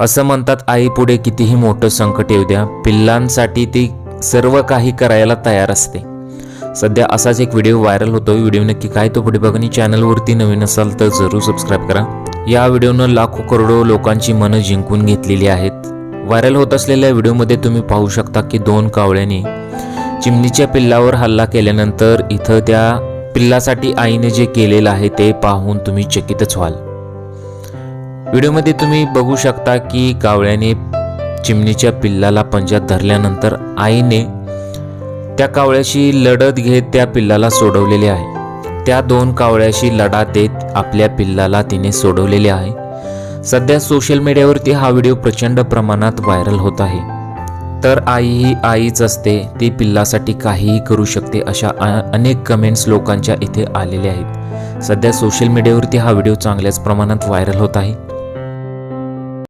असं म्हणतात आई पुढे कितीही मोठं संकट येऊ द्या. पिल्लांसाठी ती सर्व काही करायला तयार असते. सध्या असाच एक व्हिडिओ व्हायरल होतो व्हिडिओ नक्की काय तो पुढे बघणी चॅनलवरती नवीन असाल तर जरूर सबस्क्राईब करा. या व्हिडिओनं लाखो करोडो लोकांची मनं जिंकून घेतलेली आहेत. व्हायरल होत असलेल्या व्हिडिओमध्ये तुम्ही पाहू शकता की दोन कावळ्यांनी चिमणीच्या पिल्लावर हल्ला केल्यानंतर इथं त्या पिल्लासाठी आईने जे केलेलं आहे ते पाहून तुम्ही चकितच व्हाल. व्हिडिओमध्ये तुम्ही बघू शकता की कावळ्याने चिमणीच्या पिल्लाला पंजात धरल्यानंतर आईने त्या कावळ्याशी लढत घेत त्या पिल्लाला सोडवलेले आहे. त्या दोन कावळ्याशी लढा देत आपल्या पिल्लाला तिने सोडवलेले आहे. सध्या सोशल मीडियावरती हा व्हिडिओ प्रचंड प्रमाणात व्हायरल होत आहे. तर आई ही आईच असते ती पिल्लासाठी काहीही करू शकते अशा अनेक कमेंट्स लोकांच्या इथे आलेल्या आहेत. सध्या सोशल मीडियावरती हा व्हिडिओ चांगल्याच प्रमाणात व्हायरल होत आहे.